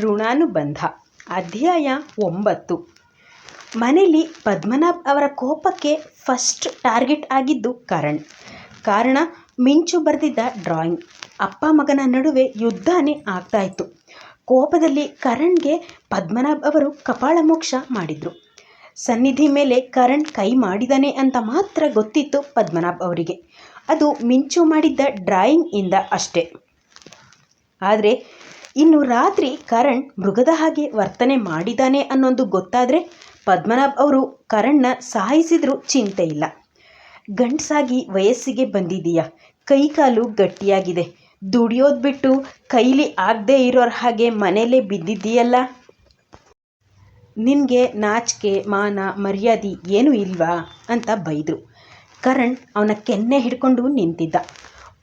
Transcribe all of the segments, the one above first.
ಋಣಾನುಬಂಧ. ಅಧ್ಯಾಯ ಒಂಬತ್ತು. ಮನೇಲಿ ಪದ್ಮನಾಭ್ ಅವರ ಕೋಪಕ್ಕೆ ಫಸ್ಟ್ ಟಾರ್ಗೆಟ್ ಆಗಿದ್ದು ಕರಣ್. ಕಾರಣ, ಮಿಂಚು ಬರೆದಿದ್ದ ಡ್ರಾಯಿಂಗ್. ಅಪ್ಪ ಮಗನ ನಡುವೆ ಯುದ್ಧನೇ ಆಗ್ತಾ ಇತ್ತು ಕೋಪದಲ್ಲಿ ಕರಣ್ಗೆ ಪದ್ಮನಾಭ್ ಅವರು ಕಪಾಳಮೋಕ್ಷ ಮಾಡಿದರು. ಸನ್ನಿಧಿ ಮೇಲೆ ಕರಣ್ ಕೈ ಮಾಡಿದಾನೆ ಅಂತ ಮಾತ್ರ ಗೊತ್ತಿತ್ತು ಪದ್ಮನಾಭ್ ಅವರಿಗೆ. ಅದು ಮಿಂಚು ಮಾಡಿದ್ದ ಡ್ರಾಯಿಂಗ್ ಇಂದ ಅಷ್ಟೇ. ಆದರೆ ಇನ್ನು ರಾತ್ರಿ ಕರಣ್ ಮೃಗದ ಹಾಗೆ ವರ್ತನೆ ಮಾಡಿದ್ದಾನೆ ಅನ್ನೋದು ಗೊತ್ತಾದರೆ ಪದ್ಮನಾಭ್ ಅವರು ಕರಣ್ನ ಸಾಯಿಸಿದ್ರೂ ಚಿಂತೆ ಇಲ್ಲ. ಗಂಡಸಾಗಿ ವಯಸ್ಸಿಗೆ ಬಂದಿದೀಯಾ. ಕೈಕಾಲು ಗಟ್ಟಿಯಾಗಿದೆ. ದುಡಿಯೋದು ಬಿಟ್ಟು ಕೈಲಿ ಆಗದೆ ಇರೋರ ಹಾಗೆ ಮನೇಲೇ ಬಿದ್ದಿದ್ದೀಯಲ್ಲ? ನಿನಗೆ ನಾಚಿಕೆ, ಮಾನ, ಮರ್ಯಾದೆ ಏನೂ ಇಲ್ವಾ? ಅಂತ ಬೈದರು. ಕರಣ್ ಅವನ ಕೆನ್ನೆ ಹಿಡ್ಕೊಂಡು ನಿಂತಿದ್ದ.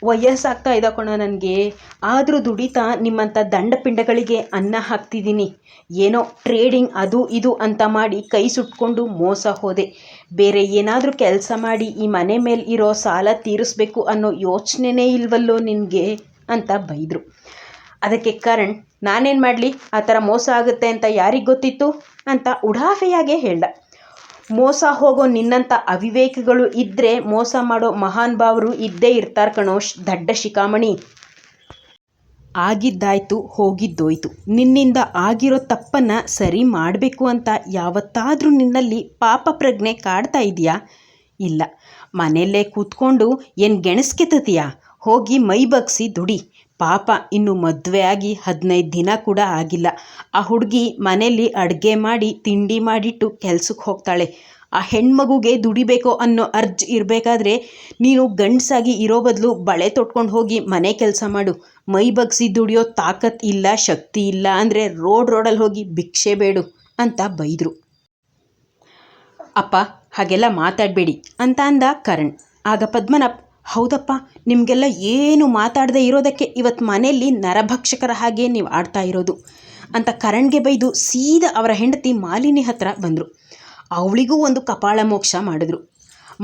ವಯಸ್ಸಾಗ್ತಾ ಇದೆ ಕಣೋ ನನಗೆ. ಆದರೂ ದುಡಿತಾ ನಿಮ್ಮಂಥ ದಂಡಪಿಂಡಗಳಿಗೆ ಅನ್ನ ಹಾಕ್ತಿದ್ದೀನಿ. ಏನೋ ಟ್ರೇಡಿಂಗ್ ಅದು ಇದು ಅಂತ ಮಾಡಿ ಕೈ ಸುಟ್ಕೊಂಡು ಮೋಸ ಹೋದೆ. ಬೇರೆ ಏನಾದರೂ ಕೆಲಸ ಮಾಡಿ ಈ ಮನೆ ಮೇಲೆ ಇರೋ ಸಾಲ ತೀರಿಸ್ಬೇಕು ಅನ್ನೋ ಯೋಚನೆನೇ ಇಲ್ವಲ್ಲೋ ನಿನಗೆ ಅಂತ ಬೈದರು. ಅದಕ್ಕೆ ಕರಣ್, ನಾನೇನು ಮಾಡಲಿ? ಆ ಥರ ಮೋಸ ಆಗುತ್ತೆ ಅಂತ ಯಾರಿಗೆ ಗೊತ್ತಿತ್ತು? ಅಂತ ಉಡಾಫೆಯಾಗೆ ಹೇಳ್ದ. ಮೋಸ ಹೋಗೋ ನಿನ್ನಂಥ ಅವಿವೇಕಿಗಳು ಇದ್ದರೆ ಮೋಸ ಮಾಡೋ ಮಹಾನ್ ಭಾವರು ಇದ್ದೇ ಇರ್ತಾರ ಕಣೋ ದಡ್ಡ ಶಿಖಾಮಣಿ. ಆಗಿದ್ದಾಯ್ತು, ಹೋಗಿದ್ದೋಯ್ತು. ನಿನ್ನಿಂದ ಆಗಿರೋ ತಪ್ಪನ್ನು ಸರಿ ಮಾಡಬೇಕು ಅಂತ ಯಾವತ್ತಾದರೂ ನಿನ್ನಲ್ಲಿ ಪಾಪ ಪ್ರಜ್ಞೆ ಕಾಡ್ತಾ ಇದೆಯಾ? ಇಲ್ಲ. ಮನೆಯಲ್ಲೇ ಕೂತ್ಕೊಂಡು ಏನು ಗೆಣಸ್ಕೆತ್ತೀಯಾ ಹೋಗಿ ಮೈ ಬಗ್ಸಿ ದುಡಿ. ಪಾಪ ಇನ್ನು ಮದುವೆ ಆಗಿ ಹದಿನೈದು ದಿನ ಕೂಡ ಆಗಿಲ್ಲ. ಆ ಹುಡುಗಿ ಮನೆಯಲ್ಲಿ ಅಡುಗೆ ಮಾಡಿ, ತಿಂಡಿ ಮಾಡಿಟ್ಟು ಕೆಲ್ಸಕ್ಕೆ ಹೋಗ್ತಾಳೆ. ಆ ಹೆಣ್ಮಗುಗೆ ದುಡಿಬೇಕು ಅನ್ನೋ ಅರ್ಜ್ ಇರಬೇಕಾದ್ರೆ ನೀನು ಗಂಡಸಾಗಿ ಇರೋ ಬದಲು ಬಳೆ ತೊಟ್ಕೊಂಡು ಹೋಗಿ ಮನೆ ಕೆಲಸ ಮಾಡು. ಮೈ ಬಗ್ಸಿ ದುಡಿಯೋ ತಾಕತ್ ಇಲ್ಲ, ಶಕ್ತಿ ಇಲ್ಲ ಅಂದರೆ ರೋಡ್ ರೋಡಲ್ಲಿ ಹೋಗಿ ಭಿಕ್ಷೆ ಬೇಡು ಅಂತ ಬೈದರು. ಅಪ್ಪ, ಹಾಗೆಲ್ಲ ಮಾತಾಡಬೇಡಿ ಅಂತ ಅಂದ ಕರಣ್. ಆಗ ಪದ್ಮನಾಭ್ ಹೌದಪ್ಪ, ನಿಮಗೆಲ್ಲ ಏನು ಮಾತಾಡದೆ ಇರೋದಕ್ಕೆ ಇವತ್ತು ಮನೆಯಲ್ಲಿ ನರಭಕ್ಷಕರ ಹಾಗೆ ನೀವು ಆಡ್ತಾ ಇರೋದು ಅಂತ ಕರಣ್ಗೆ ಬೈದು ಸೀದಾ ಅವರ ಹೆಂಡತಿ ಮಾಲಿನಿ ಹತ್ರ ಬಂದರು. ಅವಳಿಗೂ ಒಂದು ಕಪಾಳ ಮೋಕ್ಷ ಮಾಡಿದ್ರು.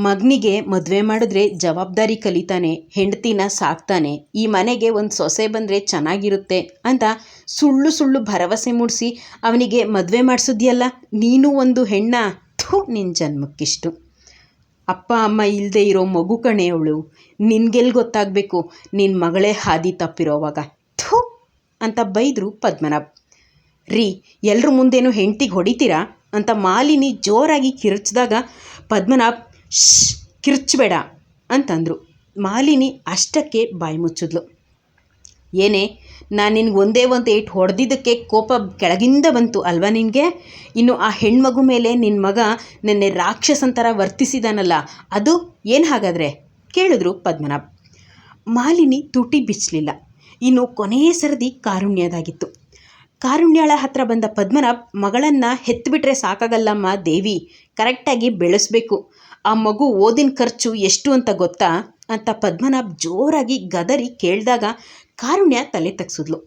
ಮಗನಿಗೆ ಮದುವೆ ಮಾಡಿದ್ರೆ ಜವಾಬ್ದಾರಿ ಕಲಿತಾನೆ, ಹೆಂಡತಿನ ಸಾಕ್ತಾನೆ, ಈ ಮನೆಗೆ ಒಂದು ಸೊಸೆ ಬಂದರೆ ಚೆನ್ನಾಗಿರುತ್ತೆ ಅಂತ ಸುಳ್ಳು ಸುಳ್ಳು ಭರವಸೆ ಮೂಡಿಸಿ ಅವನಿಗೆ ಮದುವೆ ಮಾಡಿಸಿದ್ಯಲ್ಲ, ನೀನು ಒಂದು ಹೆಣ್ಣ, ಥೂ ನಿನ್ನ ಜನ್ಮಕ್ಕಿಷ್ಟು. ಅಪ್ಪ, ಅಮ್ಮ ಇಲ್ಲದೆ ಇರೋ ಮಗು ಕಣೇ ಅವಳು ನಿನ್ಗೆಲ್ಲಿ ಗೊತ್ತಾಗಬೇಕು ನಿನ್ನ ಮಗಳೇ ಹಾದಿ ತಪ್ಪಿರೋವಾಗ. ಥು! ಅಂತ ಬೈದರು ಪದ್ಮನಾಭ್. ರೀ ಎಲ್ಲರ ಮುಂದೇನು ಹೆಂಡ್ತಿಗೆ ಹೊಡಿತೀರಾ? ಅಂತ ಮಾಲಿನಿ ಜೋರಾಗಿ ಕಿರ್ಚಿದಾಗ ಪದ್ಮನಾಭ್ ಶ್ ಕಿರ್ಚಬೇಡ ಅಂತಂದರು. ಮಾಲಿನಿ ಅಷ್ಟಕ್ಕೆ ಬಾಯಿ ಮುಚ್ಚಿದ್ಲು. ಏನೇ, ನಾನು ನಿನ್ಗೆ ಒಂದೇ ಒಂದು ಏಟ್ ಹೊಡೆದಿದ್ದಕ್ಕೆ ಕೋಪ ಕೆಳಗಿಂದ ಬಂತು ಅಲ್ವಾ ನಿನಗೆ? ಇನ್ನು ಆ ಹೆಣ್ಮಗು ಮೇಲೆ ನಿನ್ನ ಮಗ ನಿನ್ನೆ ರಾಕ್ಷಸನ ಥರ ವರ್ತಿಸಿದಾನಲ್ಲ, ಅದು ಏನು ಹಾಗಾದರೆ? ಕೇಳಿದ್ರು ಪದ್ಮನಾಭ. ಮಾಲಿನಿ ತುಟಿ ಬಿಚ್ಚಲಿಲ್ಲ ಇನ್ನು ಕೊನೆಯ ಸರದಿ ಕಾರುಣ್ಯದಾಗಿತ್ತು. ಕಾರುಣ್ಯಾಳ ಹತ್ರ ಬಂದ ಪದ್ಮನಾಭ್ ಮಗಳನ್ನು ಹೆತ್ತುಬಿಟ್ರೆ ಸಾಕಾಗಲ್ಲಮ್ಮ ದೇವಿ, ಕರೆಕ್ಟಾಗಿ ಬೆಳೆಸಬೇಕು. ಆ ಮಗು ಓದಿನ ಖರ್ಚು ಎಷ್ಟು ಅಂತ ಗೊತ್ತಾ? ಅಂತ ಪದ್ಮನಾಭ್ ಜೋರಾಗಿ ಗದರಿ ಕೇಳಿದಾಗ ಕಾರುಣ್ಯ ತಲೆ ತಗ್ಸಿದ್ಲು.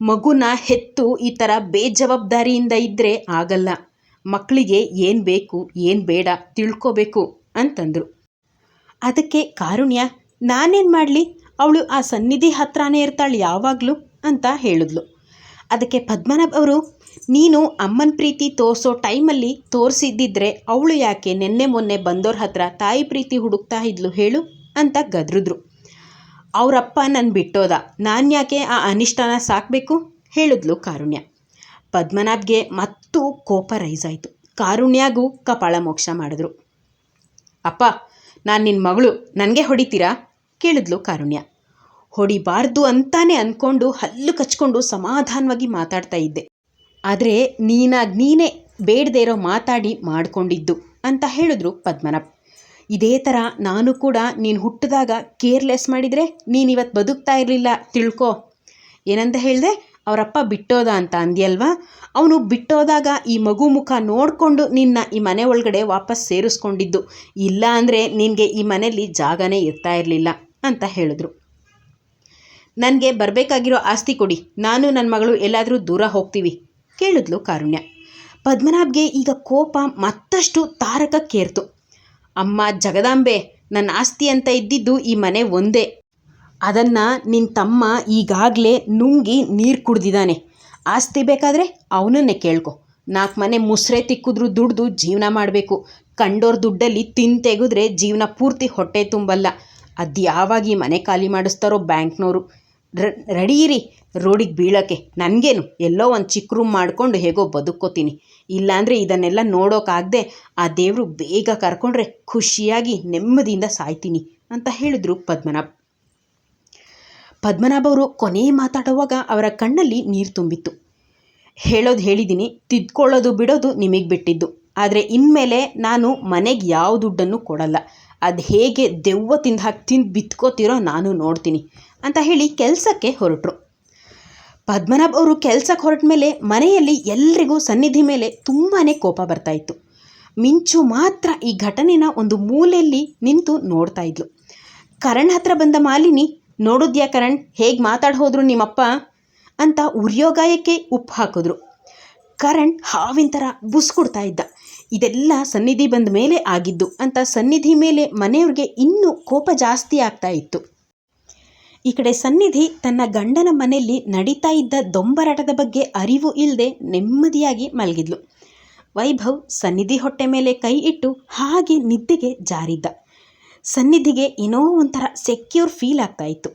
ಮಗುನ ಹೆತ್ತು ಈ ಥರ ಬೇಜವಾಬ್ದಾರಿಯಿಂದ ಇದ್ದರೆ ಆಗಲ್ಲ. ಮಕ್ಕಳಿಗೆ ಏನು ಬೇಕು, ಏನು ಬೇಡ ತಿಳ್ಕೋಬೇಕು ಅಂತಂದರು. ಅದಕ್ಕೆ ಕಾರುಣ್ಯ, ನಾನೇನು ಮಾಡಲಿ? ಅವಳು ಆ ಸನ್ನಿಧಿ ಹತ್ರನೇ ಇರ್ತಾಳೆ ಯಾವಾಗಲೂ ಅಂತ ಹೇಳಿದ್ಲು. ಅದಕ್ಕೆ ಪದ್ಮನಾಭ್ ಅವರು, ನೀನು ಅಮ್ಮನ ಪ್ರೀತಿ ತೋರಿಸೋ ಟೈಮಲ್ಲಿ ತೋರಿಸಿದ್ದಿದ್ರೆ ಅವಳು ಯಾಕೆ ನಿನ್ನೆ ಮೊನ್ನೆ ಬಂದೋರ ಹತ್ರ ತಾಯಿ ಪ್ರೀತಿ ಹುಡುಕ್ತಾ ಇದ್ಲು ಹೇಳು ಅಂತ ಗದ್ರಿದ್ರು. ಅವರಪ್ಪ ನನ್ನ ಬಿಟ್ಟೋದ. ನಾನು ಯಾಕೆ ಆ ಅನಿಷ್ಟನ ಸಾಕಬೇಕು? ಹೇಳಿದ್ಲು ಕಾರುಣ್ಯ. ಪದ್ಮನಾಭ್ಗೆ ಮತ್ತೂ ಕೋಪ ರೈಸ್ ಆಯಿತು. ಕಾರುಣ್ಯಾಗೂ ಕಪಾಳ ಮೋಕ್ಷ ಮಾಡಿದ್ರು. ಅಪ್ಪ, ನಾನು ನಿನ್ನ ಮಗಳು. ನನಗೆ ಹೊಡಿತೀರಾ? ಕೇಳಿದ್ಲು ಕಾರುಣ್ಯ. ಹೊಡಿಬಾರ್ದು ಅಂತಾನೆ ಅಂದ್ಕೊಂಡು ಹಲ್ಲು ಕಚ್ಕೊಂಡು ಸಮಾಧಾನವಾಗಿ ಮಾತಾಡ್ತಾ ಇದ್ದೆ. ಆದರೆ ನೀನಾಗಿ ನೀನೇ ಬೇಡದೇ ಇರೋ ಮಾತಾಡಿ ಮಾಡಿಕೊಂಡಿದ್ದು ಅಂತ ಹೇಳಿದ್ರು ಪದ್ಮನಾಭ್ ಇದೇ ಥರ ನಾನು ಕೂಡ ನೀನು ಹುಟ್ಟಿದಾಗ ಕೇರ್ಲೆಸ್ ಮಾಡಿದರೆ ನೀನು ಇವತ್ತು ಬದುಕ್ತಾ ಇರಲಿಲ್ಲ. ತಿಳ್ಕೊ. ಏನಂತ ಹೇಳಿದೆ, ಅವರಪ್ಪ ಬಿಟ್ಟೋದ ಅಂತ ಅಂದ್ಯಲ್ವಾ? ಅವನು ಬಿಟ್ಟೋದಾಗ ಈ ಮಗು ಮುಖ ನೋಡಿಕೊಂಡು ನಿನ್ನ ಈ ಮನೆ ಒಳಗಡೆ ವಾಪಸ್ ಸೇರಿಸ್ಕೊಂಡಿದ್ದು. ಇಲ್ಲ ಅಂದರೆ ನಿನಗೆ ಈ ಮನೆಯಲ್ಲಿ ಜಾಗನೇ ಇರ್ತಾ ಇರಲಿಲ್ಲ ಅಂತ ಹೇಳಿದ್ರು. ನನಗೆ ಬರಬೇಕಾಗಿರೋ ಆಸ್ತಿ ಕೊಡಿ. ನಾನು ನನ್ನ ಮಗಳು ಎಲ್ಲಾದರೂ ದೂರ ಹೋಗ್ತೀವಿ, ಕೇಳಿದ್ಲು ಕಾರುಣ್ಯ. ಪದ್ಮನಾಭ್ಗೆ ಈಗ ಕೋಪ ಮತ್ತಷ್ಟು ತಾರಕಕ್ಕೇರ್ತು. ಅಮ್ಮ ಜಗದಾಂಬೆ ನನ್ನ ಆಸ್ತಿ ಅಂತ ಇದ್ದಿದ್ದು ಈ ಮನೆ ಒಂದೇ. ಅದನ್ನು ನಿನ್ನ ತಮ್ಮ ಈಗಾಗಲೇ ನುಂಗಿ ನೀರು ಕುಡ್ದಿದ್ದಾನೆ ಆಸ್ತಿ ಬೇಕಾದರೆ ಅವನನ್ನೇ ಕೇಳ್ಕೊ. ನಾಲ್ಕು ಮನೆ ಮುಸ್ರೆ ತಿಕ್ಕಿದ್ರು ದುಡ್ದು ಜೀವನ ಮಾಡಬೇಕು. ಕಂಡೋರ್ ದುಡ್ಡಲ್ಲಿ ತಿನ್ ತೆಗೆದ್ರೆ ಜೀವನ ಪೂರ್ತಿ ಹೊಟ್ಟೆ ತುಂಬಲ್ಲ. ಅದು ಯಾವಾಗ ಈ ಮನೆ ಖಾಲಿ ಮಾಡಿಸ್ತಾರೋ ಬ್ಯಾಂಕ್ನವರು ರೆಡಿ ಇರಿ, ರೋಡಿಗೆ ಬೀಳೋಕ್ಕೆ. ನನಗೇನು ಎಲ್ಲೋ ಒಂದು ಚಿಕ್ಕ ರೂಮ್ ಮಾಡಿಕೊಂಡು ಹೇಗೋ ಬದುಕ್ಕೋತೀನಿ. ಇಲ್ಲಾಂದರೆ ಇದನ್ನೆಲ್ಲ ನೋಡೋಕ್ಕಾಗದೆ ಆ ದೇವರು ಬೇಗ ಕರ್ಕೊಂಡ್ರೆ ಖುಷಿಯಾಗಿ ನೆಮ್ಮದಿಯಿಂದ ಸಾಯ್ತೀನಿ ಅಂತ ಹೇಳಿದ್ರು ಪದ್ಮನಾಭ. ಪದ್ಮನಾಭ ಅವರು ಕೊನೆ ಮಾತಾಡುವಾಗ ಅವರ ಕಣ್ಣಲ್ಲಿ ನೀರು ತುಂಬಿತ್ತು. ಹೇಳೋದು ಹೇಳಿದ್ದೀನಿ ತಿದ್ಕೊಳ್ಳೋದು ಬಿಡೋದು ನಿಮಗೆ ಬಿಟ್ಟಿದ್ದು. ಆದರೆ ಇನ್ಮೇಲೆ ನಾನು ಮನೆಗೆ ಯಾವ ದುಡ್ಡನ್ನು ಕೊಡಲ್ಲ. ಅದು ಹೇಗೆ ದೆವ್ವ ತಿಂದು ಹಾಕಿ ತಿಂದು ಬಿತ್ಕೋತಿರೋ ನಾನು ನೋಡ್ತೀನಿ ಅಂತ ಹೇಳಿ ಕೆಲಸಕ್ಕೆ ಹೊರಟರು. ಪದ್ಮನಾಭ್ ಅವರು ಕೆಲ್ಸಕ್ಕೆ ಹೊರಟ ಮೇಲೆ ಮನೆಯಲ್ಲಿ ಎಲ್ರಿಗೂ ಸನ್ನಿಧಿ ಮೇಲೆ ತುಂಬಾ ಕೋಪ ಬರ್ತಾ ಇತ್ತು. ಮಿಂಚು ಮಾತ್ರ ಈ ಘಟನೆನ ಒಂದು ಮೂಲೆಯಲ್ಲಿ ನಿಂತು ನೋಡ್ತಾ ಇದ್ಲು. ಕರಣ್ ಹತ್ರ ಬಂದ ಮಾಲಿನಿ, ನೋಡಿದ್ಯಾ ಕರಣ್, ಹೇಗೆ ಮಾತಾಡಿ ಹೋದ್ರು ನಿಮ್ಮಪ್ಪ? ಅಂತ ಉರಿಯೋಗಾಯಕ್ಕೆ ಉಪ್ಪು ಹಾಕಿದ್ರು. ಕರಣ್ ಹಾವಿನ ಥರ ಬುಸ್ಕೊಡ್ತಾ ಇದ್ದ. ಇದೆಲ್ಲ ಸನ್ನಿಧಿ ಬಂದ ಮೇಲೆ ಆಗಿದ್ದು ಅಂತ ಸನ್ನಿಧಿ ಮೇಲೆ ಮನೆಯವ್ರಿಗೆ ಇನ್ನೂ ಕೋಪ ಜಾಸ್ತಿ ಆಗ್ತಾ ಇತ್ತು. ಈ ಕಡೆ ಸನ್ನಿಧಿ ತನ್ನ ಗಂಡನ ಮನೆಯಲ್ಲಿ ನಡೀತಾ ಇದ್ದ ದೊಂಬರಾಟದ ಬಗ್ಗೆ ಅರಿವು ಇಲ್ಲದೆ ನೆಮ್ಮದಿಯಾಗಿ ಮಲಗಿದ್ಲು. ವೈಭವ್ ಸನ್ನಿಧಿ ಹೊಟ್ಟೆ ಮೇಲೆ ಕೈ ಇಟ್ಟು ಹಾಗೆ ನಿದ್ದೆಗೆ ಜಾರಿದ್ದ. ಸನ್ನಿಧಿಗೆ ಏನೋ ಒಂಥರ ಸೆಕ್ಯೂರ್ ಫೀಲ್ ಆಗ್ತಾ ಇತ್ತು.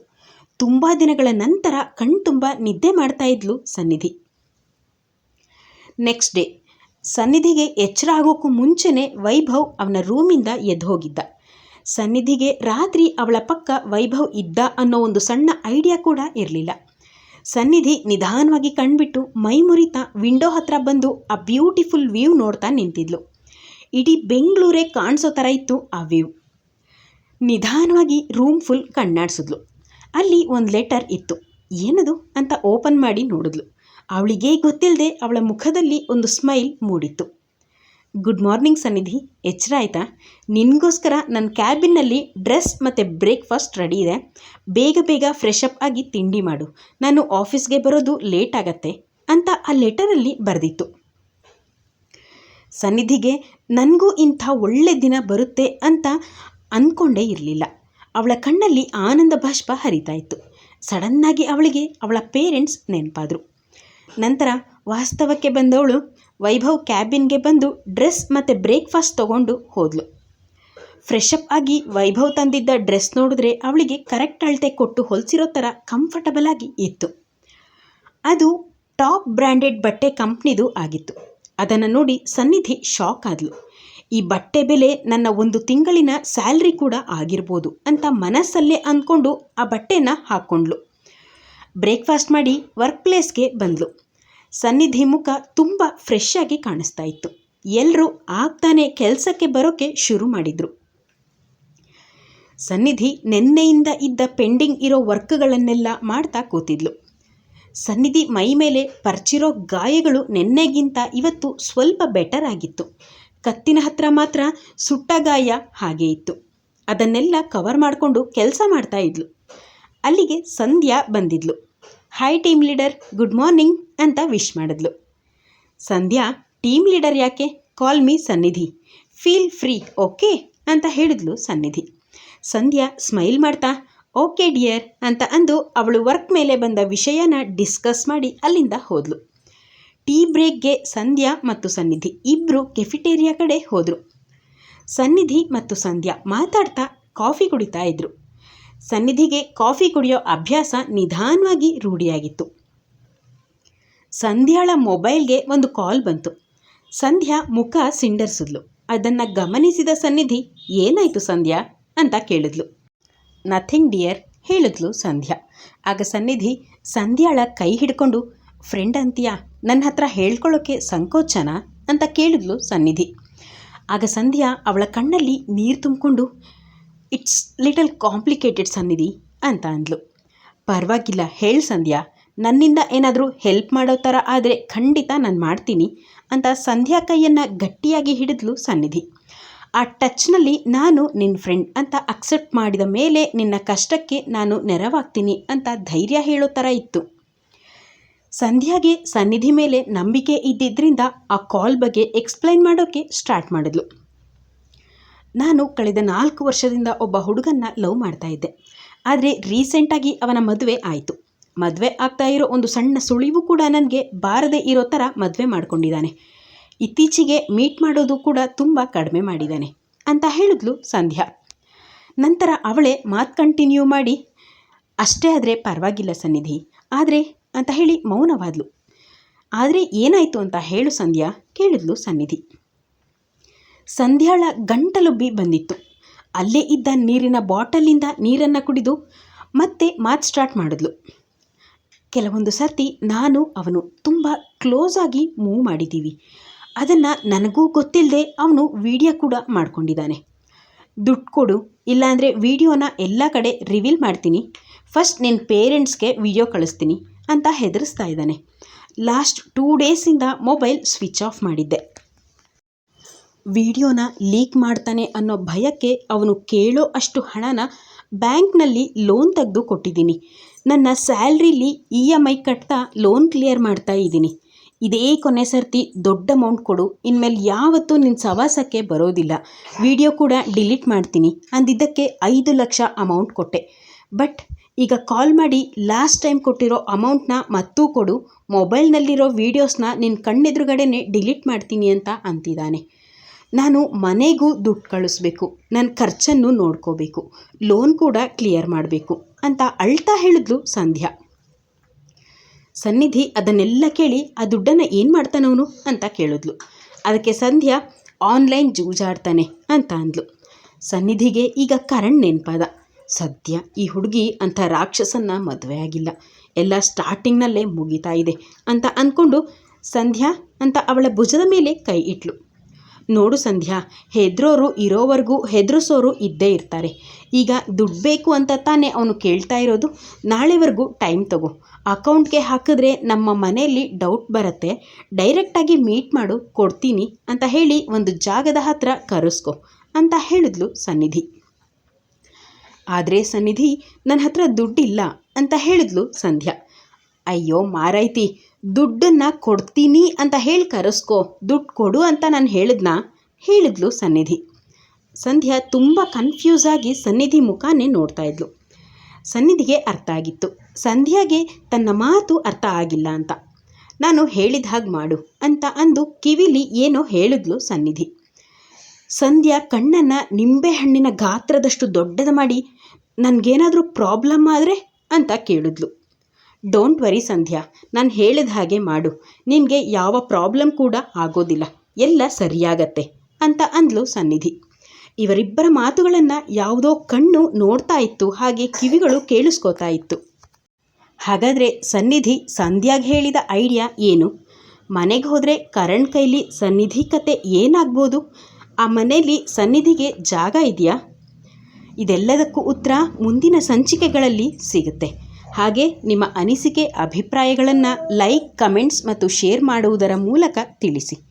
ತುಂಬ ದಿನಗಳ ನಂತರ ಕಣ್ತುಂಬ ನಿದ್ದೆ ಮಾಡ್ತಾ ಇದ್ಲು ಸನ್ನಿಧಿ. ನೆಕ್ಸ್ಟ್ ಡೇ ಸನ್ನಿಧಿಗೆ ಎಚ್ಚರ ಆಗೋಕ್ಕೂ ಮುಂಚೆನೇ ವೈಭವ್ ಅವನ ರೂಮಿಂದ ಎದ್ದು ಹೋಗಿದ್ದ. ಸನ್ನಿಧಿಗೆ ರಾತ್ರಿ ಅವಳ ಪಕ್ಕ ವೈಭವ್ ಇದ್ದ ಅನ್ನೋ ಒಂದು ಸಣ್ಣ ಐಡಿಯಾ ಕೂಡ ಇರಲಿಲ್ಲ. ಸನ್ನಿಧಿ ನಿಧಾನವಾಗಿ ಕಣ್ಬಿಟ್ಟು ಮೈ ಮುರಿತಾ ವಿಂಡೋ ಹತ್ರ ಬಂದು ಆ ಬ್ಯೂಟಿಫುಲ್ ವ್ಯೂ ನೋಡ್ತಾ ನಿಂತಿದ್ಲು. ಇಡೀ ಬೆಂಗಳೂರೇ ಕಾಣಿಸೋ ಥರ ಇತ್ತು ಆ ವ್ಯೂ. ನಿಧಾನವಾಗಿ ರೂಮ್ ಫುಲ್ ಕಣ್ಣಾಡಿಸಿದ್ಲು. ಅಲ್ಲಿ ಒಂದು ಲೆಟರ್ ಇತ್ತು. ಏನದು ಅಂತ ಓಪನ್ ಮಾಡಿ ನೋಡಿದ್ಲು. ಅವಳಿಗೆ ಗೊತ್ತಿಲ್ಲದೆ ಅವಳ ಮುಖದಲ್ಲಿ ಒಂದು ಸ್ಮೈಲ್ ಮೂಡಿತ್ತು. ಗುಡ್ ಮಾರ್ನಿಂಗ್ ಸನ್ನಿಧಿ ಎಚ್ಚರ ಆಯಿತಾ? ನಿನಗೋಸ್ಕರ ನನ್ನ ಕ್ಯಾಬಿನ್ನಲ್ಲಿ ಡ್ರೆಸ್ ಮತ್ತು ಬ್ರೇಕ್ಫಾಸ್ಟ್ ರೆಡಿ ಇದೆ. ಬೇಗ ಬೇಗ ಫ್ರೆಶ್ ಅಪ್ ಆಗಿ ತಿಂಡಿ ಮಾಡು. ನಾನು ಆಫೀಸ್ಗೆ ಬರೋದು ಲೇಟ್ ಆಗತ್ತೆ ಅಂತ ಆ ಲೆಟರಲ್ಲಿ ಬರೆದಿತ್ತು. ಸನ್ನಿಧಿಗೆ ನನಗೂ ಇಂಥ ಒಳ್ಳೆ ದಿನ ಬರುತ್ತೆ ಅಂತ ಅಂದ್ಕೊಂಡೇ ಇರಲಿಲ್ಲ. ಅವಳ ಕಣ್ಣಲ್ಲಿ ಆನಂದ ಬಾಷ್ಪ ಹರಿತಾ ಇತ್ತು. ಸಡನ್ನಾಗಿ ಅವಳಿಗೆ ಅವಳ ಪೇರೆಂಟ್ಸ್ ನೆನಪಾದರು. ನಂತರ ವಾಸ್ತವಕ್ಕೆ ಬಂದವಳು ವೈಭವ್ ಕ್ಯಾಬಿನ್ಗೆ ಬಂದು ಡ್ರೆಸ್ ಮತ್ತು ಬ್ರೇಕ್ಫಾಸ್ಟ್ ತಗೊಂಡು ಹೋದ್ಲು. ಫ್ರೆಶ್ ಆಗಿ ವೈಭವ್ ತಂದಿದ್ದ ಡ್ರೆಸ್ ನೋಡಿದ್ರೆ ಅವಳಿಗೆ ಕರೆಕ್ಟ್ ಅಳತೆ ಕೊಟ್ಟು ಹೊಲಿಸಿರೋ ಥರ ಕಂಫರ್ಟಬಲ್ ಆಗಿ ಇತ್ತು. ಅದು ಟಾಪ್ ಬ್ರ್ಯಾಂಡೆಡ್ ಬಟ್ಟೆ ಕಂಪ್ನಿದು ಆಗಿತ್ತು. ಅದನ್ನು ನೋಡಿ ಸನ್ನಿಧಿ ಶಾಕ್ ಆದಳು ಈ ಬಟ್ಟೆ ಬೆಲೆ ನನ್ನ ಒಂದು ತಿಂಗಳಿನ ಸ್ಯಾಲ್ರಿ ಕೂಡ ಆಗಿರ್ಬೋದು ಅಂತ ಮನಸ್ಸಲ್ಲೇ ಅಂದ್ಕೊಂಡು ಆ ಬಟ್ಟೆನ ಹಾಕ್ಕೊಂಡ್ಲು ಬ್ರೇಕ್ಫಾಸ್ಟ್ ಮಾಡಿ ವರ್ಕ್ ಪ್ಲೇಸ್ಗೆ ಬಂದ್ಲು. ಸನ್ನಿಧಿ ಮುಖ ತುಂಬ ಫ್ರೆಶ್ ಆಗಿ ಕಾಣಿಸ್ತಾ ಇತ್ತು. ಎಲ್ಲರೂ ಆಗ್ತಾನೆ ಕೆಲಸಕ್ಕೆ ಬರೋಕ್ಕೆ ಶುರು ಮಾಡಿದ್ರು. ಸನ್ನಿಧಿ ನಿನ್ನೆಯಿಂದ ಇದ್ದ ಪೆಂಡಿಂಗ್ ಇರೋ ವರ್ಕ್ಗಳನ್ನೆಲ್ಲ ಮಾಡ್ತಾ ಕೂತಿದ್ಲು. ಸನ್ನಿಧಿ ಮೈ ಮೇಲೆ ಪರ್ಚಿರೋ ಗಾಯಗಳು ನೆನ್ನೆಗಿಂತ ಇವತ್ತು ಸ್ವಲ್ಪ ಬೆಟರ್ ಆಗಿತ್ತು. ಕತ್ತಿನ ಹತ್ರ ಮಾತ್ರ ಸುಟ್ಟ ಗಾಯ ಹಾಗೆ ಇತ್ತು. ಅದನ್ನೆಲ್ಲ ಕವರ್ ಮಾಡಿಕೊಂಡು ಕೆಲಸ ಮಾಡ್ತಾ ಇದ್ಲು. ಅಲ್ಲಿಗೆ Sandhya ಬಂದಿದ್ಲು. Hi team leader good morning ಅಂತ ವಿಶ್ ಮಾಡಿದ್ಲು. ಸಂಧ್ಯಾ ಟೀಮ್ ಲೀಡರ್ ಯಾಕೆ? Call me Sannidhi. Feel free okay ಅಂತ ಹೇಳಿದ್ಲು ಸನ್ನಿಧಿ. ಸಂಧ್ಯಾ ಸ್ಮೈಲ್ ಮಾಡ್ತಾ? ಓಕೆ ಡಿಯರ್ ಅಂತ ಅಂದು ಅವಳು ವರ್ಕ್ ಮೇಲೆ ಬಂದ ವಿಷಯನ ಡಿಸ್ಕಸ್ ಮಾಡಿ ಅಲ್ಲಿಂದ ಹೋದ್ಲು. ಟೀ ಬ್ರೇಕ್ಗೆ ಸಂಧ್ಯಾ ಮತ್ತು ಸನ್ನಿಧಿ ಇಬ್ಬರು ಕೆಫಿಟೇರಿಯಾ ಕಡೆ ಹೋದರು. ಸನ್ನಿಧಿ ಮತ್ತು ಸಂಧ್ಯಾ ಮಾತಾಡ್ತಾ ಕಾಫಿ ಕುಡಿತಾ ಇದ್ರು. ಸನ್ನಿಧಿಗೆ ಕಾಫಿ ಕುಡಿಯೋ ಅಭ್ಯಾಸ ನಿಧಾನವಾಗಿ ರೂಢಿಯಾಗಿತ್ತು. ಸಂಧ್ಯಾಳ ಮೊಬೈಲ್ಗೆ ಒಂದು ಕಾಲ್ ಬಂತು. ಸಂಧ್ಯಾ ಮುಖ ಸಿಂಡರ್ಸಿದ್ಲು. ಅದನ್ನು ಗಮನಿಸಿದ ಸನ್ನಿಧಿ, ಏನಾಯಿತು ಸಂಧ್ಯಾ? ಅಂತ ಕೇಳಿದ್ಲು. ನಥಿಂಗ್ ಡಿಯರ್ ಹೇಳಿದ್ಲು ಸಂಧ್ಯಾ. ಆಗ ಸನ್ನಿಧಿ, ಸಂಧ್ಯಾಳ ಕೈ ಹಿಡ್ಕೊಂಡು ಫ್ರೆಂಡ್ ಅಂತೀಯಾ? ನನ್ನ ಹತ್ರ ಹೇಳ್ಕೊಳ್ಳೋಕ್ಕೆ ಸಂಕೋಚನ? ಅಂತ ಕೇಳಿದ್ಲು ಸನ್ನಿಧಿ. ಆಗ ಸಂಧ್ಯಾ ಅವಳ ಕಣ್ಣಲ್ಲಿ ನೀರು ತುಂಬಿಕೊಂಡು ಇಟ್ಸ್ ಲಿಟಲ್ ಕಾಂಪ್ಲಿಕೇಟೆಡ್ ಸನ್ನಿಧಿ ಅಂತ ಅಂದ್ಲು. ಪರವಾಗಿಲ್ಲ, ಹೇಳು ಸಂಧ್ಯಾ. ನನ್ನಿಂದ ಏನಾದರೂ ಹೆಲ್ಪ್ ಮಾಡೋ ಥರ ಆದರೆ ಖಂಡಿತ ನಾನು ಮಾಡ್ತೀನಿ ಅಂತ ಸಂಧ್ಯಾ ಕೈಯನ್ನು ಗಟ್ಟಿಯಾಗಿ ಹಿಡಿದ್ಲು ಸನ್ನಿಧಿ. ಆ ಟಚ್ನಲ್ಲಿ ನಾನು ನಿನ್ನ ಫ್ರೆಂಡ್ ಅಂತ ಅಕ್ಸೆಪ್ಟ್ ಮಾಡಿದ ಮೇಲೆ ನಿನ್ನ ಕಷ್ಟಕ್ಕೆ ನಾನು ನೆರವಾಗ್ತೀನಿ ಅಂತ ಧೈರ್ಯ ಹೇಳೋ ಥರ ಇತ್ತು. ಸಂಧ್ಯಾಗೆ ಸನ್ನಿಧಿ ಮೇಲೆ ನಂಬಿಕೆ ಇದ್ದಿದ್ದರಿಂದ ಆ ಕಾಲ್ ಬಗ್ಗೆ ಎಕ್ಸ್ಪ್ಲೈನ್ ಮಾಡೋಕ್ಕೆ ಸ್ಟಾರ್ಟ್ ಮಾಡಿದ್ಲು. ನಾನು ಕಳೆದ ನಾಲ್ಕು ವರ್ಷದಿಂದ ಒಬ್ಬ ಹುಡುಗನ್ನ ಲವ್ ಮಾಡ್ತಾ ಇದ್ದೆ. ಆದರೆ ರೀಸೆಂಟಾಗಿ ಅವನ ಮದುವೆ ಆಯಿತು. ಮದುವೆ ಆಗ್ತಾ ಇರೋ ಒಂದು ಸಣ್ಣ ಸುಳಿವು ಕೂಡ ನನಗೆ ಬಾರದೇ ಇರೋ ಥರ ಮದುವೆ ಮಾಡ್ಕೊಂಡಿದ್ದಾನೆ. ಇತ್ತೀಚೆಗೆ ಮೀಟ್ ಮಾಡೋದು ಕೂಡ ತುಂಬ ಕಡಿಮೆ ಮಾಡಿದ್ದಾನೆ ಅಂತ ಹೇಳಿದ್ಲು ಸಂಧ್ಯಾ. ನಂತರ ಅವಳೇ ಮಾತು ಕಂಟಿನ್ಯೂ ಮಾಡಿ, ಅಷ್ಟೇ ಆದರೆ ಪರವಾಗಿಲ್ಲ ಸನ್ನಿಧಿ. ಆದರೆ, ಅಂತ ಹೇಳಿ ಮೌನವಾದ್ಲು. ಆದರೆ ಏನಾಯಿತು ಅಂತ ಹೇಳು ಸಂಧ್ಯಾ, ಕೇಳಿದ್ಲು ಸನ್ನಿಧಿ. ಸಂಧ್ಯಾಳ ಗಂಟಲುಬ್ಬಿ ಬಂದಿತ್ತು. ಅಲ್ಲೇ ಇದ್ದ ನೀರಿನ ಬಾಟಲಿಂದ ನೀರನ್ನು ಕುಡಿದು ಮತ್ತೆ ಮಾತು ಸ್ಟಾರ್ಟ್ ಮಾಡಿದ್ಲು. ಕೆಲವೊಂದು ಸರ್ತಿ ನಾನು ಅವನು ತುಂಬ ಕ್ಲೋಸ್ ಆಗಿ ಮೂವ್ ಮಾಡಿದ್ದೀವಿ. ಅದನ್ನು ನನಗೂ ಗೊತ್ತಿಲ್ಲದೆ ಅವನು ವಿಡಿಯೋ ಕೂಡ ಮಾಡ್ಕೊಂಡಿದ್ದಾನೆ. ದುಡ್ಡು ಕೊಡು, ಇಲ್ಲಾಂದರೆ ವಿಡಿಯೋನ ಎಲ್ಲ ಕಡೆ ರಿವೀಲ್ ಮಾಡ್ತೀನಿ. ಫಸ್ಟ್ ನಿನ್ನ ಪೇರೆಂಟ್ಸ್ಗೆ ವಿಡಿಯೋ ಕಳಿಸ್ತೀನಿ ಅಂತ ಹೆದರಿಸ್ತಾ ಇದ್ದಾನೆ. ಲಾಸ್ಟ್ ಟೂ ಡೇಸಿಂದ ಮೊಬೈಲ್ ಸ್ವಿಚ್ ಆಫ್ ಮಾಡಿದ್ದೆ. ವಿಡಿಯೋನ ಲೀಕ್ ಮಾಡ್ತಾನೆ ಅನ್ನೋ ಭಯಕ್ಕೆ ಅವನು ಕೇಳೋ ಅಷ್ಟು ಹಣನ ಬ್ಯಾಂಕ್ನಲ್ಲಿ ಲೋನ್ ತೆಗೆದು ಕೊಟ್ಟಿದ್ದೀನಿ. ನನ್ನ ಸ್ಯಾಲ್ರಿಲಿ ಇ ಎಂ ಐ ಕಟ್ತಾ ಲೋನ್ ಕ್ಲಿಯರ್ ಮಾಡ್ತಾ ಇದ್ದೀನಿ. ಇದೇ ಕೊನೆ ಸರ್ತಿ ದೊಡ್ಡ ಅಮೌಂಟ್ ಕೊಡು, ಇನ್ಮೇಲೆ ಯಾವತ್ತೂ ನಿನ್ನ ಸವಾಸಕ್ಕೆ ಬರೋದಿಲ್ಲ. ವಿಡಿಯೋ ಕೂಡ ಡಿಲೀಟ್ ಮಾಡ್ತೀನಿ. ಅಂದಿದ್ದಕ್ಕೆ ಐದು ಲಕ್ಷ ಅಮೌಂಟ್ ಕೊಟ್ಟೆ. ಬಟ್ ಈಗ ಕಾಲ್ ಮಾಡಿ ಲಾಸ್ಟ್ ಟೈಮ್ ಕೊಟ್ಟಿರೋ ಅಮೌಂಟ್ನ ಮತ್ತೂ ಕೊಡು, ಮೊಬೈಲ್ನಲ್ಲಿರೋ ವೀಡಿಯೋಸ್ನ ನಿನ್ನ ಕಣ್ಣೆದುರುಗಡೆನೇ ಡಿಲೀಟ್ ಮಾಡ್ತೀನಿ ಅಂತ ಅಂತಿದ್ದಾನೆ. ನಾನು ಮನೆಗೂ ದುಡ್ಡು ಕಳಿಸ್ಬೇಕು. ನನ್ನ ಖರ್ಚನ್ನು ನೋಡ್ಕೋಬೇಕು. ಲೋನ್ ಕೂಡ ಕ್ಲಿಯರ್ ಮಾಡಬೇಕು ಅಂತ ಅಳ್ತಾ ಹೇಳಿದ್ಲು ಸಂಧ್ಯಾ. ಸನ್ನಿಧಿ ಅದನ್ನೆಲ್ಲ ಕೇಳಿ ಆ ದುಡ್ಡನ್ನು ಏನು ಮಾಡ್ತಾನವನು ಅಂತ ಕೇಳಿದ್ಲು. ಅದಕ್ಕೆ ಸಂಧ್ಯಾ, ಆನ್ಲೈನ್ ಜೂಜಾಡ್ತಾನೆ ಅಂತ ಅಂದ್ಲು. ಸನ್ನಿಧಿಗೆ ಈಗ ಕರಣ್ ನೆನಪಾದ. ಸದ್ಯ ಈ ಹುಡುಗಿ ಅಂಥ ರಾಕ್ಷಸನ್ನ ಮದುವೆ ಆಗಿಲ್ಲ. ಎಲ್ಲ ಸ್ಟಾರ್ಟಿಂಗ್ನಲ್ಲೇ ಮುಗಿತಾ ಇದೆ ಅಂತ ಅಂದ್ಕೊಂಡು ಸಂಧ್ಯಾ ಅಂತ ಅವಳ ಭುಜದ ಮೇಲೆ ಕೈ ಇಟ್ಲು. ನೋಡು ಸಂಧ್ಯಾ, ಹೆದ್ರೋರು ಇರೋವರೆಗೂ ಹೆದರಿಸೋರು ಇದ್ದೇ ಇರ್ತಾರೆ. ಈಗ ದುಡ್ಡು ಬೇಕು ಅಂತ ತಾನೇ ಅವನು ಕೇಳ್ತಾ ಇರೋದು. ನಾಳೆವರೆಗೂ ಟೈಮ್ ತಗೋ. ಅಕೌಂಟ್ಗೆ ಹಾಕಿದ್ರೆ ನಮ್ಮ ಮನೆಯಲ್ಲಿ ಡೌಟ್ ಬರುತ್ತೆ. ಡೈರೆಕ್ಟಾಗಿ ಮೀಟ್ ಮಾಡು, ಕೊಡ್ತೀನಿ ಅಂತ ಹೇಳಿ ಒಂದು ಜಾಗದ ಹತ್ರ ಕರೆಸ್ಕೊ ಅಂತ ಹೇಳಿದ್ಲು ಸನ್ನಿಧಿ. ಆದರೆ ಸನ್ನಿಧಿ ನನ್ನ ಹತ್ರ ದುಡ್ಡಿಲ್ಲ ಅಂತ ಹೇಳಿದ್ಲು ಸಂಧ್ಯಾ. ಅಯ್ಯೋ ಮಾರೈತಿ ದುಡ್ಡನ್ನು ಕೊಡ್ತೀನಿ ಅಂತ ಹೇಳಿ ಕರೆಸ್ಕೋ, ದುಡ್ಡು ಕೊಡು ಅಂತ ನಾನು ಹೇಳಿದ್ನಾ? ಹೇಳಿದ್ಲು ಸನ್ನಿಧಿ. ಸಂಧ್ಯಾ ತುಂಬ ಕನ್ಫ್ಯೂಸ್ ಆಗಿ ಸನ್ನಿಧಿ ಮುಖಾನೇ ನೋಡ್ತಾ ಇದ್ಲು. ಸನ್ನಿಧಿಗೆ ಅರ್ಥ ಆಗಿತ್ತು. ಸಂಧ್ಯಾಗೆ ತನ್ನ ಮಾತು ಅರ್ಥ ಆಗಿಲ್ಲ ಅಂತ. ನಾನು ಹೇಳಿದ ಹಾಗೆ ಮಾಡು ಅಂತ ಅಂದು ಕಿವಿಲಿ ಏನೋ ಹೇಳಿದ್ಲು ಸನ್ನಿಧಿ. ಸಂಧ್ಯಾ ಕಣ್ಣನ್ನು ನಿಂಬೆಹಣ್ಣಿನ ಗಾತ್ರದಷ್ಟು ದೊಡ್ಡದು ಮಾಡಿ, ನನಗೇನಾದರೂ ಪ್ರಾಬ್ಲಮ್ ಆದರೆ ಅಂತ ಕೇಳಿದ್ಲು. ಡೋಂಟ್ ವರಿ ಸಂಧ್ಯಾ ನಾನು ಹೇಳಿದ ಹಾಗೆ ಮಾಡು. ನಿನಗೆ ಯಾವ ಪ್ರಾಬ್ಲಮ್ ಕೂಡ ಆಗೋದಿಲ್ಲ. ಎಲ್ಲ ಸರಿಯಾಗತ್ತೆ ಅಂತ ಅಂದ್ಲು ಸನ್ನಿಧಿ. ಇವರಿಬ್ಬರ ಮಾತುಗಳನ್ನು ಯಾವುದೋ ಕಣ್ಣು ನೋಡ್ತಾ ಇತ್ತು. ಹಾಗೆ ಕಿವಿಗಳು ಕೇಳಿಸ್ಕೋತಾ ಇತ್ತು. ಹಾಗಾದರೆ ಸನ್ನಿಧಿ ಸಂಧ್ಯಾಗೆ ಹೇಳಿದ ಐಡಿಯಾ ಏನು? ಮನೆಗೆ ಹೋದರೆ ಕರಣ್ ಕೈಲಿ ಸನ್ನಿಧಿ ಕತೆ ಏನಾಗ್ಬೋದು? ಆ ಮನೆಯಲ್ಲಿ ಸನ್ನಿಧಿಗೆ ಜಾಗ ಇದೆಯಾ? ಇದೆಲ್ಲದಕ್ಕೂ ಉತ್ತರ ಮುಂದಿನ ಸಂಚಿಕೆಗಳಲ್ಲಿ ಸಿಗುತ್ತೆ. ಹಾಗೆ ನಿಮ್ಮ ಅನಿಸಿಕೆ ಅಭಿಪ್ರಾಯಗಳನ್ನು ಲೈಕ್ ಕಮೆಂಟ್ಸ್ ಮತ್ತು ಶೇರ್ ಮಾಡುವುದರ ಮೂಲಕ ತಿಳಿಸಿ.